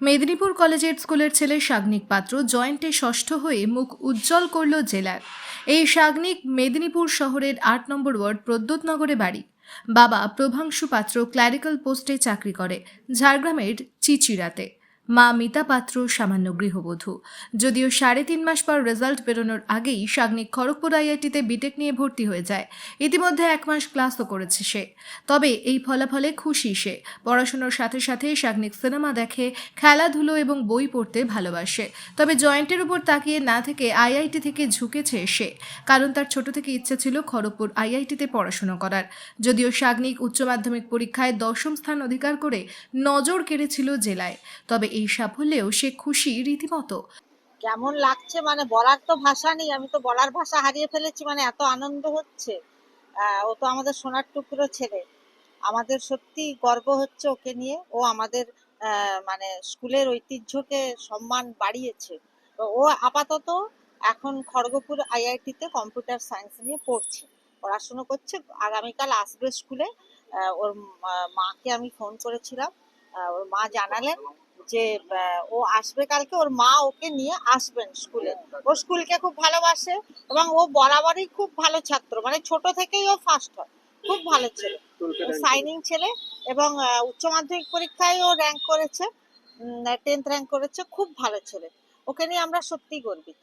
মেদিনীপুর কলেজের স্কুলের ছেলে সাগ্নিক পাত্র জয়েন্টে ষষ্ঠ হয়ে মুখ উজ্জ্বল করল জেলার। এই সাগ্নিক মেদিনীপুর শহরের আট নম্বর ওয়ার্ড প্রদ্যোতনগরে বাড়ি। বাবা প্রভাংশু পাত্র ক্ল্যারিক্যাল পোস্টে চাকরি করে, ঝাড়গ্রামের চিচিরাতে। মা মিতা পাত্র সামান্য গৃহবধূ। যদিও সাড়ে তিন মাস পর রেজাল্ট বেরোনোর আগেই সাগ্নিক খড়গপুর আইআইটিতে বিটেক নিয়ে ভর্তি হয়ে যায়। ইতিমধ্যে এক মাস ক্লাসও করেছে সে। তবে এই ফলাফলে খুশি সে। পড়াশোনার সাথে সাথে সাগ্নিক সিনেমা দেখে, খেলাধুলো এবং বই পড়তে ভালোবাসে। তবে জয়েন্টের উপর তাকিয়ে না থেকে আইআইটি থেকে ঝুঁকেছে সে। কারণ তার ছোট থেকে ইচ্ছে ছিল খড়গপুর আইআইটিতে পড়াশোনা করার। যদিও সাগ্নিক উচ্চ মাধ্যমিক পরীক্ষায় দশম স্থান অধিকার করে নজর কেড়েছিল জেলায়। তবে এই সাফল্যেও সে খুশি রীতিমতো। কেমন লাগছে? মানে বলার তো ভাষা নেই, আমি তো বলার ভাষা হারিয়ে ফেলেছি মানে এত আনন্দ হচ্ছে। ও তো আমাদের সোনার টুকরো ছেলে। আমাদের সত্যি গর্ব হচ্ছে ওকে নিয়ে। ও আমাদের মানে স্কুলের ঐতিহ্যকে সম্মান বাড়িয়েছে। ও আপাতত এখন খড়গপুর আইআইটিতে কম্পিউটার সায়েন্স নিয়ে পড়ছে, পড়াশুনো করছে। আগামীকাল আসবে স্কুলে। ওর মাকে আমি ফোন করেছিলাম। ওর মা জানালেন যে ও আসবে কালকে ওর মা ওকে নিয়ে আসবেন স্কুলে। ও স্কুলকে খুব ভালোবাসে এবং ও বরাবরই খুব ভালো ছাত্র। মানে ছোট থেকেই ও ফার্স্ট হয়। খুব ভালো ছেলে। সাইনিং ছেলে এবং উচ্চ মাধ্যমিক পরীক্ষায় ও র্যাঙ্ক করেছে। টেন্থ র্যাঙ্ক করেছে। খুব ভালো ছেলে। ওকে নিয়ে আমরা সত্যি গর্বিত।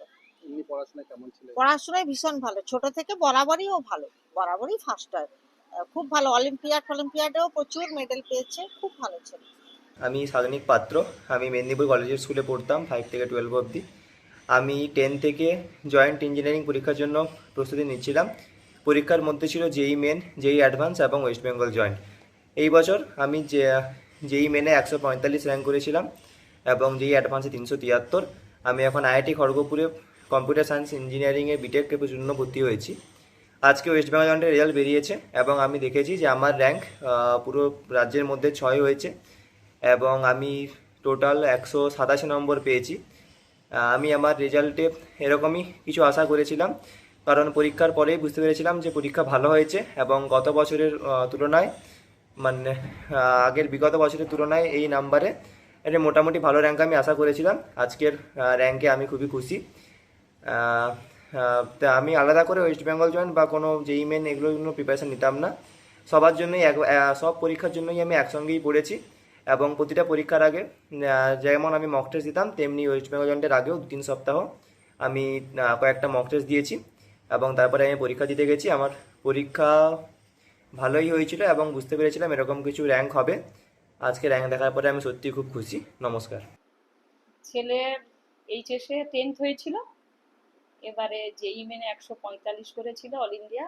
পড়াশোনায় ভীষণ ভালো। ছোট থেকে বরাবরই ও ভালো। বরাবরই ফার্স্ট হয়। খুব ভালো। অলিম্পিয়াড অলিম্পিয়াডেও প্রচুর মেডেল পেয়েছে। খুব ভালো ছেলে। আমি সাগনিক পাত্র। আমি মেদিনীপুর কলেজের স্কুলে পড়তাম ফাইভ থেকে টুয়েলভ অবধি। আমি টেন থেকে জয়েন্ট ইঞ্জিনিয়ারিং পরীক্ষার জন্য প্রস্তুতি নিচ্ছিলাম। পরীক্ষার মধ্যে ছিল জেই মেন জেই অ্যাডভান্স এবং ওয়েস্ট বেঙ্গল জয়েন্ট এই বছর আমি যে জেই মেনে একশো পঁয়তাল্লিশ র্যাঙ্ক করেছিলাম এবং জেই অ্যাডভান্সে তিনশো তিয়াত্তর। আমি এখন আইআইটি খড়গপুরে কম্পিউটার সায়েন্স ইঞ্জিনিয়ারিংয়ে বিটেকের জন্য ভর্তি হয়েছি। আজকে ওয়েস্ট বেঙ্গল জয়েন্টের রেজাল্ট বেরিয়েছে এবং আমি দেখেছি যে আমার র্যাঙ্ক পুরো রাজ্যের মধ্যে ছয় হয়েছে। এবং আমি টোটাল একশো সাতাশি নম্বর পেয়েছি। আমি আমার রেজাল্টে এরকমই কিছু আশা করেছিলাম, কারণ পরীক্ষার পরেই বুঝতে পেরেছিলাম যে পরীক্ষা ভালো হয়েছে এবং গত বছরের তুলনায় মানে আগের বিগত বছরের তুলনায় এই নাম্বারে একটা মোটামুটি ভালো র্যাঙ্ক আমি আশা করেছিলাম। আজকের র্যাঙ্কে আমি খুবই খুশি। তা আমি আলাদা করে ওয়েস্ট বেঙ্গল জয়েন্ট বা কোনো যেই মেন এগুলোর জন্য প্রিপারেশান নিতাম না। সবার জন্যই এক সব পরীক্ষার জন্যই আমি একসঙ্গেই পড়েছি। এবং প্রতিটা পরীক্ষার আগে যেমন আমি মক টেস্ট দিতাম, তেমনি ওয়েস্ট বেঙ্গল জয়েন্টের আগেও তিন সপ্তাহ আমি কয়েকটা মক টেস্ট দিয়েছি এবং তারপরে আমি পরীক্ষা দিতে গেছি। আমার পরীক্ষা ভালোই হয়েছিল এবং বুঝতে পেরেছিলাম এরকম কিছু র্যাঙ্ক হবে। আজকে র্যাঙ্ক দেখার পরে আমি সত্যিই খুব খুশি। নমস্কার। ছেলের এইচএসে টেন্থ হয়েছিল। এবারে জেই মেনে একশো পঁয়তাল্লিশ করেছিল অল ইন্ডিয়া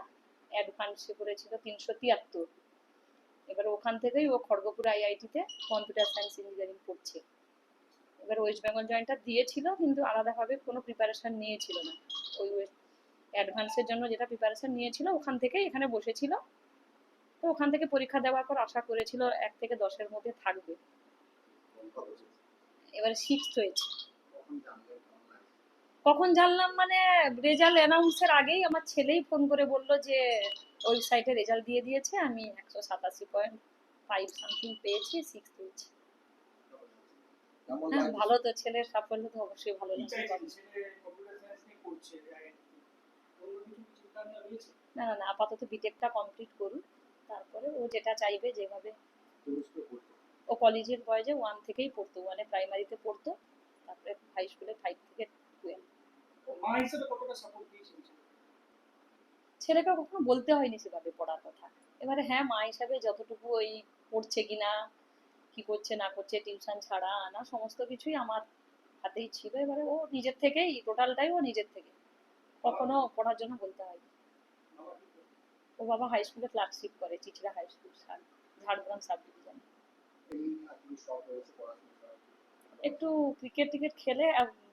অ্যাডভান্সে করেছিল তিনশো তিয়াত্তর। এবারে ওখান থেকেই ও খড়গপুর আইআইটিতে কম্পিউটার সায়েন্স ইঞ্জিনিয়ারিং পড়ছে এবার ওয়েস্ট বেঙ্গল জয়েন্টটা দিয়েছিল, কিন্তু আলাদাভাবে কোনো প্রিপারেশন নিয়েছিল না। ওই অ্যাডভান্সের জন্য যেটা প্রিপারেশন নিয়েছিল, ওখান থেকেই এখানে বসেছিল। তো ওখান থেকে পরীক্ষা দেওয়ার পর আশা করেছিল এক থেকে দশের মধ্যে থাকবে। এবারে সিক্সথ হয়েছে। কখন জানলাম মানে রেজাল্ট অ্যানাউন্সের আগেই আমার ছেলেই ফোন করে বলল যে ওয়েবসাইটে রেজাল্ট দিয়ে দিয়েছে আমি একশো সাতাশি পয়েন্ট ফাইভ সামথিং পেয়েছি সিক্স কেমন হ্যাঁ ভালো তো ছেলের সাফল্য তো অবশ্যই ভালো লাগছে না না না আপাতত বিটেকটা কমপ্লিট করুন তারপরে ও যেটা চাইবে যেভাবে ও কলেজের বয়সে ওয়ান থেকেই পড়তো ওয়ানে প্রাইমারিতে পড়তো তারপরে হাই স্কুলে ফাইভ থেকে টুয়েলভ মা হিসেবে কতটা সাপোর্ট দিয়েছেন ছেলেকে কখনো বলতে হয়নি সেভাবে পড়ার কথা। এবারে হ্যাঁ মা হিসাবে যতটুকু ওই পড়ছে কিনা, কি করছে, না করছে টিউশন ছাড়া আনা, সমস্ত কিছুই আমার হাতেই ছিল। এবারে ও নিজের থেকেই টোটালটাই ও নিজের থেকে। কখনো পড়ার জন্য বলতে হয়নি। ও বাবা হাই স্কুলে ক্লার্কশিপ করে Chichira high school Jhargram sub division একটু ক্রিকেট টিকেট খেলে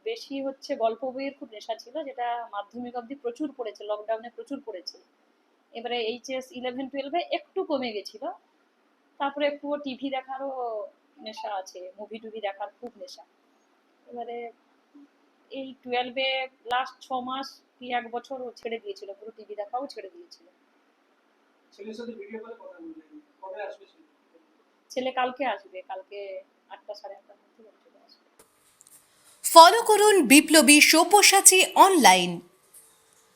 বেশি হচ্ছে গল্প বইয়ের খুব নেশা ছিল যেটা মাধ্যমিক অবধি প্রচুর পড়েছে লকডাউনে প্রচুর পড়েছে। এবারে এইচএস ইলেভেন টুয়েলভে একটু কমে গেছিল। তারপরে একটু টিভি দেখারও নেশা আছে মুভি টুভি দেখার খুব নেশা। এবারে এই টুয়েলভে লাস্ট ছ মাস কি এক বছর ও ছেড়ে দিয়েছিল পুরো টিভি দেখাও ছেড়ে দিয়েছিল। ছেলে কালকে আসবে কালকে আটটা সাড়ে আটটার মধ্যে ফলো করুন বিপ্লবী সব্যসাচী অনলাইন